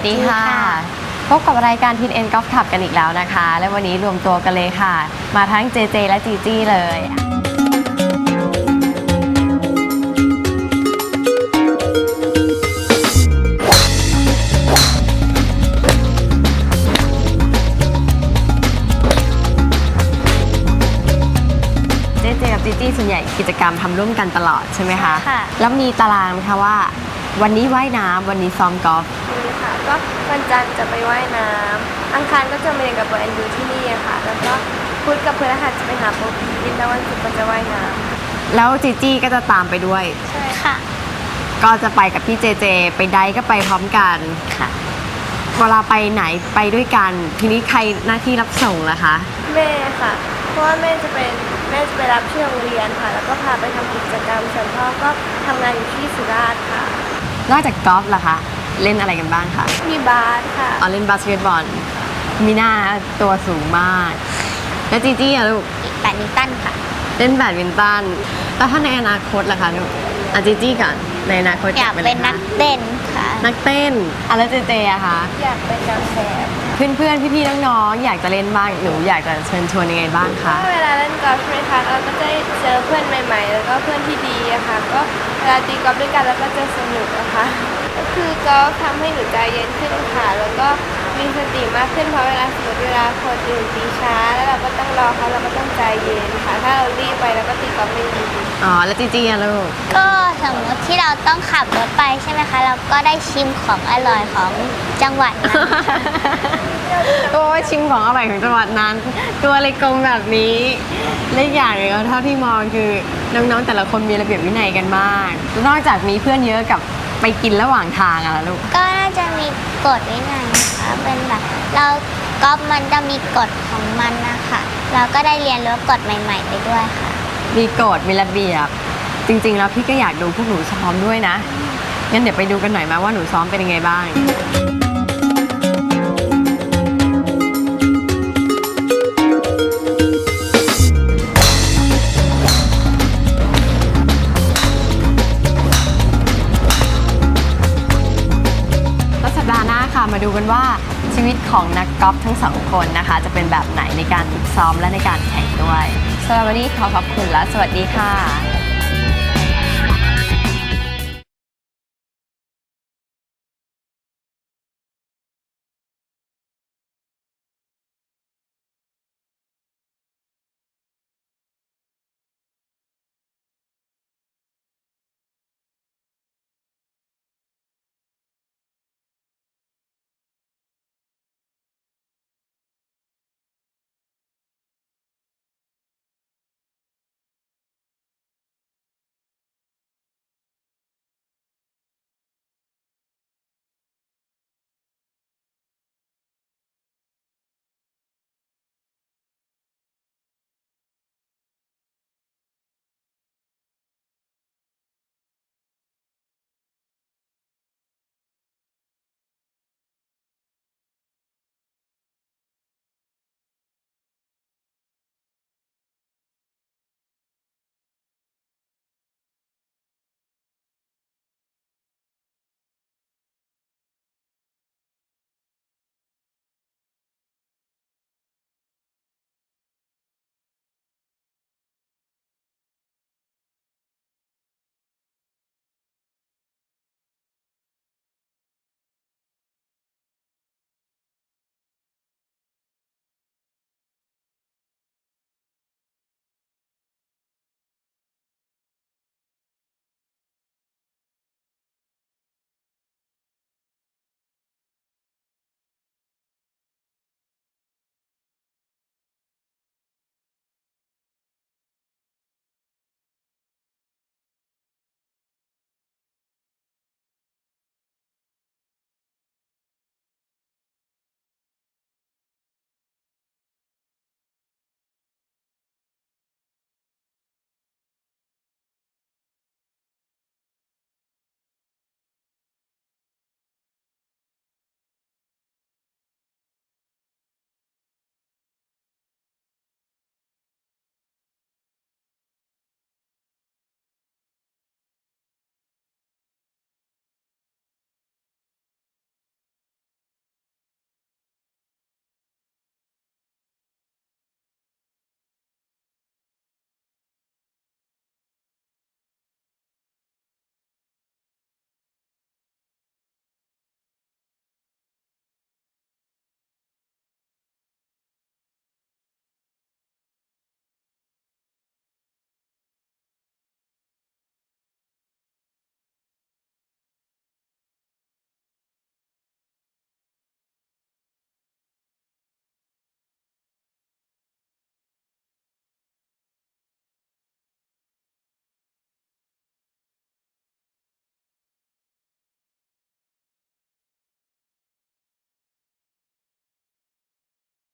สวัสดีค่ะ พบกับรายการทินเอ็นกอล์ฟขับกันอีกแล้วนะคะ และวันนี้รวมตัวกันเลยค่ะ มาทั้งเจเจและจีจี้เลยเจเจกับจีจี้ส่วนใหญ่กิจกรรมทำร่วมกันตลอดใช่ไหมคะ ค่ะ แล้วมีตารางไหมคะว่า วันนี้ว่ายน้ำวันนี้ซ้อมกอล์ฟนี่ ค่ะ ก็วันจันทร์จะไปว่ายน้ำอังคารก็จะมาเรียนกับโบแอนดูที่นี่อะค่ะ แล้วก็พุธกับพฤหัสจะไปหาโปรพีนแล้ววันศุกร์ก็จะว่ายน้แล้วจีจี้ก็จะตามไปด้วยำใช่ค่ะ ก็จะไปกับพี่เจเจ ไปไดฟ์ก็ไปพร้อมกันค่ะเวลาไปไหนไปด้วยกัน ทีนี้ใครหน้าที่รับส่งล่ะคะ แม่ค่ะ เพราะว่าแม่จะเป็นแม่จะไปรับที่โรงเรียนค่ะ แล้วก็พาไปทำกิจกรรมส่วนพ่อก็ทำงานอยู่ที่สุราษฎร์ค่ะ นอกจากกอล์ฟล่ะคะ เล่นอะไรกันบ้างคะมีบาสค่ะ อ๋อเล่นบาสเกตบอล มีหน้าตัวสูงมาก แล้วจีจี้อะลูก แบดมินตันค่ะ เล่นแบดมินตัน แล้วถ้าในอนาคตล่ะคะลูกอะจีจี้ก่อนในอนาคตอยากป็ะไรเป็นนักคะเต้นค่ะ นักเต้นอะแล้วเจเจอะคะอยากเป็นนางแบบเพื่อนๆ พี่ๆ น้องๆ อยากจะเล่นบ้าง หนูอยากจะเชิญชวนยังไงบ้างคะก็เวลาเล่นกอล์ฟใช่ไหมคะเราก็จะได้เจอเพื่อนใหม่ ๆ แล้วก็เพื่อนที่ดีอะค่ะ ก็เวลาตีกอล์ฟด้วยกันแล้วก็จะสนุกอะค่ะก็ คือกอล์ฟทำให้หนูใจเย็นขึ้นค่ะ แล้วก็มีสติมากขึ้นเพราะเวลาสมมติเวลาคนอื่นตีช้า แล้วเราก็ต้องรอเขาเราก็ต้องใจเย็นค่ะ ถ้าเรารีบไปเราก็ตีกอล์ฟไม่ดีอ๋อ แล้วจีจี้อะลูก ก็สมมติที่เราต้องขับรถไปใช่ไหมคะ เราก็ได้ชิมของอร่อยของจังหวัดนั้นโอ้ยชิมของอร่อยของจังหวัดนั้น ตัวเล็กกลมแบบนี้และอีกอย่างหนึงเท่าที่มองคือน้องๆแต่ละคนมีระเบียบวินัยกันมาก นอกจากมีเพื่อนเยอะกับ ไปกินระหว่างทางอะล่ะลูก ก็น่าจะมีกฎวินัยนะคะเป็นแบบเรากอล์ฟมันจะมีกฎของมันนะคะเราก็ได้เรียนรู้กฎใหม่ ๆ ไปด้วยค่ะ มีกฎมีระเบียบ จริง ๆ แล้วพี่ก็อยากดูพวกหนูซ้อมด้วยนะ งั้นเดี๋ยวไปดูกันหน่อยไหมว่าหนูซ้อมเป็นยังไงบ้าง ดูกันว่าชีวิตของนักกอล์ฟทั้งสองคนนะคะ จะเป็นแบบไหนในการฝึกซ้อมและในการแข่งด้วยสำหรับวันนี้ขอขอบคุณและสวัสดีค่ะ